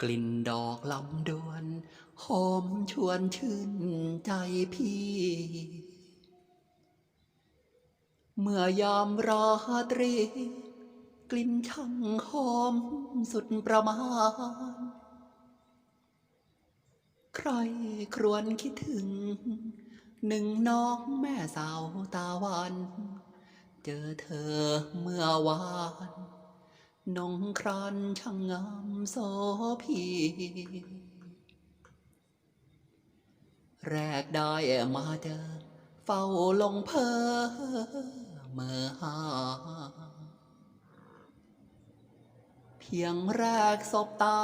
กลิ่นดอกลำดวน หอมชวนชื่นใจพี่ เมื่อยามราตรี กลิ่นช่างหอมสุดประมาณ ใครครวนคิดถึง หนึ่งน้องแม่สาวตาหวานเจอเธอเมื่อวาน นงครานช่างงามโสพีแรกได้มาเจอเฝ้าลงเพอเมื่อหา เพียงแรกสบตา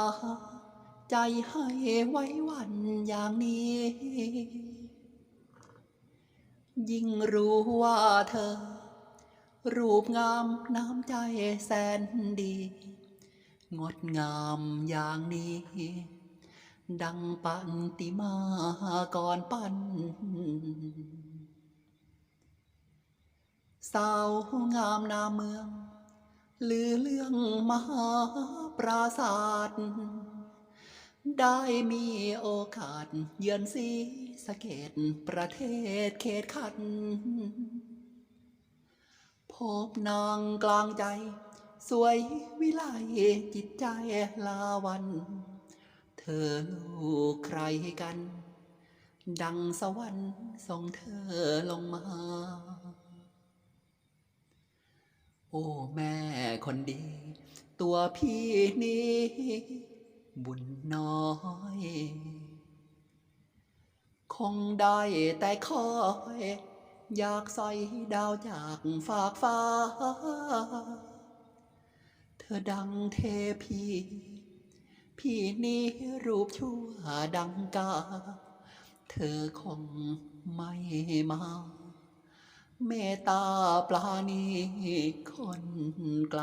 ใจให้ไว้วันอย่างนี้ ยิ่งรู้ว่าเธอ รูปงามน้ำใจแสนดี งดงามอย่างนี้ ดังปันติมาก่อนปั้นสาวงามนาเมืองลือเรื่องมหาปราศาสตร์ได้มีโอกาสเยือนสีสะเกตประเทศเขตขัน พบนางกลางใจ สวยวิไลจิตใจลาวัน เธอลูกใครกัน ดังสวรรค์ส่งเธอลงมา โอ้แม่คนดี ตัวพี่นี้ บุญน้อยคงได้แต่คอย อยากใสอยดาวจากฝากฟ้า เธอดังเทพี พี่นี้รูปชั่วดังกา เธอคงไม่มา เมตตาปลาณีคนไกล